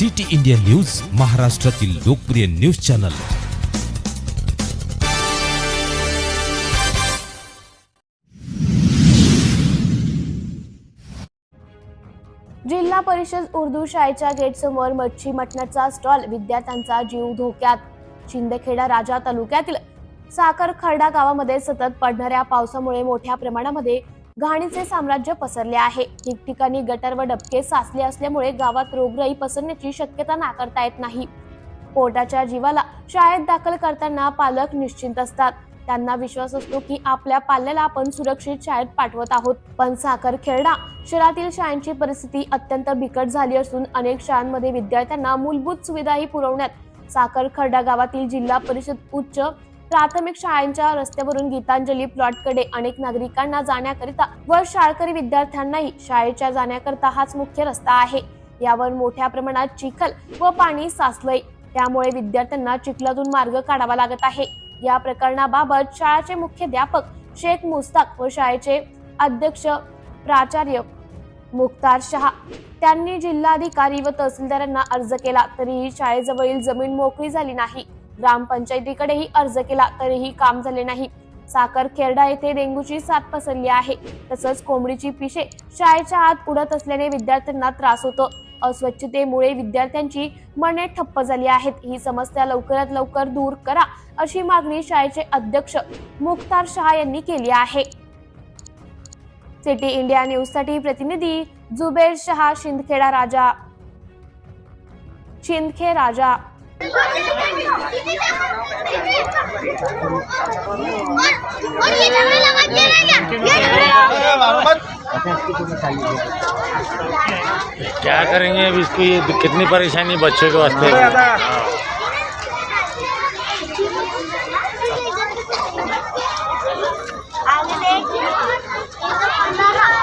City India news महाराष्ट्रातील लोकप्रिय news channel. जिल्हा परिषद उर्दू शाळेच्या गेटसमोर मच्छी मटणाचा स्टॉल विद्यार्थ्यांचा जीव धोक्यात. शिंदखेडा राजा तालुक्यातील साखर खर्डा गावामध्ये सतत पडणाऱ्या पावसामुळे मोठ्या प्रमाणामध्ये घाणीचे साम्राज्य पसरले आहे. ठिकठिकाणी गटर व डबके साचले असल्यामुळे गावात रोगराई पसरण्याची शक्यता नाकारता येत नाही. पोटाच्या जीवाला शाळेत दाखल करताना पालक निश्चिंत असतात. त्यांना विश्वास असतो की आपल्या पाल्याला आपण सुरक्षित शाळेत पाठवत आहोत. पण साखर खेळडा शहरातील शाळांची परिस्थिती अत्यंत बिकट झाली असून अनेक शाळांमध्ये विद्यार्थ्यांना मूलभूत सुविधाही पुरवण्यात साखर खर्डा गावातील जिल्हा परिषद उच्च प्राथमिक शाळांच्या रस्त्यावरून गीतांजली प्लॉटकडे अनेक नागरिकांना जाण्याकरिता व शाळकरी विद्यार्थ्यांनाही शाळेच्या जाण्याकरता हाच मुख्य रस्ता आहे. यावर मोठ्या प्रमाणात चिखल व पाणी साचलंय. त्यामुळे विद्यार्थ्यांना चिखलातून मार्ग काढावा लागत आहे. या प्रकरणाबाबत शाळेचे मुख्याध्यापक शेख मुस्ताक व शाळेचे अध्यक्ष प्राचार्य मुख्तार शहा त्यांनी जिल्हाधिकारी व तहसीलदारांना अर्ज केला. तरीही शाळेजवळील जमीन मोकळी झाली नाही. ग्रामपंचायतीकडेही अर्ज केला तरीही काम झाले नाही. साखर खेरडा येथे डेंग्यूची साथ पसरली आहे. तसंच कोंबडीची पिशे शाळेच्या आत उडत असल्याने विद्यार्थ्यांना त्रास होतो. अस्वच्छतेमुळे विद्यार्थ्यांची मने ठप्प झाली आहेत. ही समस्या लवकरात लवकर दूर करा अशी मागणी शाळेचे अध्यक्ष मुख्तार शहा यांनी केली आहे. सिटी इंडिया न्यूजसाठी प्रतिनिधी जुबेर शहा शिंदखेडा राजा. शिंदखे राजा. और ये लगा दिया ना क्या ये क्या करेंगे अब इसको ये कितनी परेशानी बच्चे के वास्ते आगे देख ये तो पंद्रह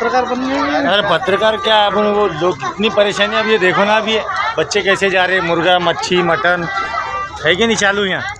अरे पत्रकार क्या अपन वो लोग कितनी परेशानी अब ये देखो ना अभी ये बच्चे कैसे जा रहे मुर्गा मच्छी मटन। है कि नहीं चालू यहाँ?